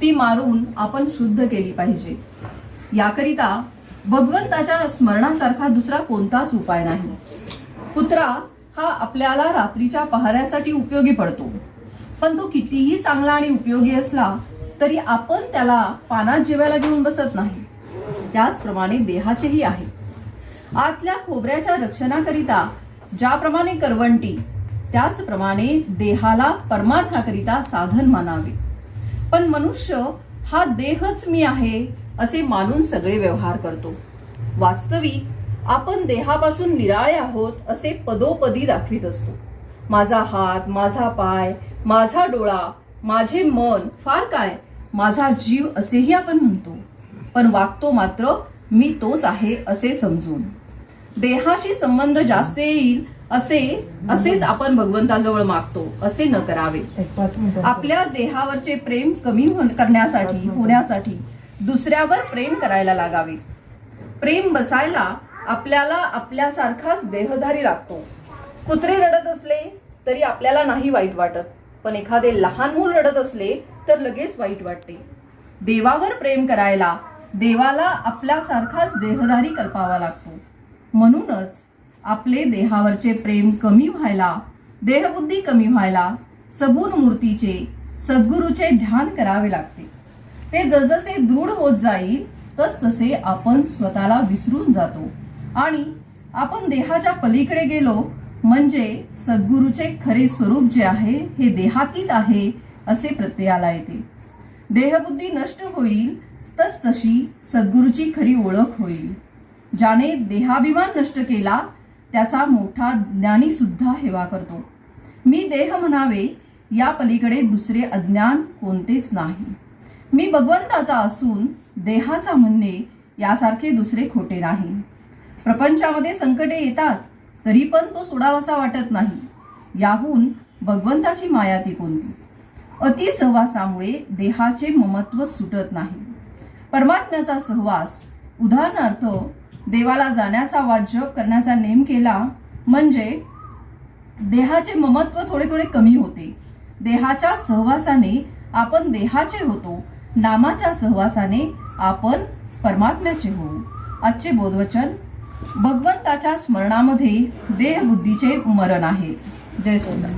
ती मारून आपण शुद्ध केली पाहिजे. याकरिता भगवंताच्या स्मरणासारखा दुसरा कोणताच उपाय नाही. कुत्रा हा आपल्याला रात्रीच्या पहाऱ्यासाठी उपयोगी पडतो. पण तो कितीही चांगला आणि उपयोगी असला तरी आपण त्याला पानात जेवायला घेऊन बसत नाही. त्याचप्रमाणे देहाचेही आहे. आतल्या खोबऱ्याच्या रक्षणाकरिता ज्याप्रमाणे करवंटी त्याचप्रमाणे देहाला परमार्थाकरिता साधन मानावे. पण मनुष्य हा देहच मी आहे असे मानून सगळे व्यवहार करतो. वास्तविक आपण देहापासून निराळे आहोत असे पदोपदी दाखवित असतो. माझा हात माझा पाय माझा डोळा माझे मन फार काय? माझा जीव असेही आपण म्हणतो. पण वागतो मात्र मी तोच आहे असे समजून. देहाशी संबंध जास्त येईल असे असेच आपण भगवंताजवळ मागतो असे न करावे. आपल्या देहावरचे प्रेम कमी करण्यासाठी होण्यासाठी दुसऱ्यावर प्रेम करायला लागावे. प्रेम बसायला आपल्याला आपल्यासारखाच देहधारी लागतो. कुत्रे रडत असले तरी आपल्याला नाही वाईट वाटत पण एखादे लहान मूल रडत असले तर लगेच वाईट वाटते. देवावर प्रेम करायला देवाला आपल्यासारखाच देहधारी कल्पावा लागतो. म्हणूनच आपले देहावरचे प्रेम कमी व्हायला देहबुद्धी कमी व्हायला सगुण मूर्तीचे सद्गुरूचे ध्यान करावे लागते. ते जसजसे दृढ होत जाईल तस तसे आपण स्वतःला विसरून जातो. आणि आपण देहाच्या पलीकडे गेलो म्हणजे सद्गुरूचे खरे स्वरूप जे आहे हे देहातीत आहे असे प्रत्ययाला येते. देहबुद्धी नष्ट होईल तस तशी सद्गुरूची खरी ओळख होईल. ज्याने देहाभिमान नष्ट केला त्याचा मोठा ज्ञानी सुद्धा हेवा करतो. मी देह म्हणावे या पलीकडे दुसरे अज्ञान कोणतेच नाही. मी भगवंताचा असून देहाचा म्हणणे यासारखे दुसरे खोटे नाही. प्रपंचामध्ये संकटे येतात तरी पण तो सोडावासा वाटत नाही. याहून भगवंताची माया ती कोणती? अति सहवासामुळे देहाचे ममत्व सुटत नाही. परमात्म्याचा सहवास उदाहरणार्थ देवाला जाण्याचा वा जप करण्याचा नेम केला म्हणजे देहाचे ममत्व थोडे थोडे कमी होते. देहाच्या सहवासाने आपण देहाचे होतो. नामाच्या सहवासाने आपण परमात्म्याचे होऊ. आजचे बोधवचन भगवंताच्या स्मरणामध्ये देहबुद्धीचे मरण आहे. जय सोदा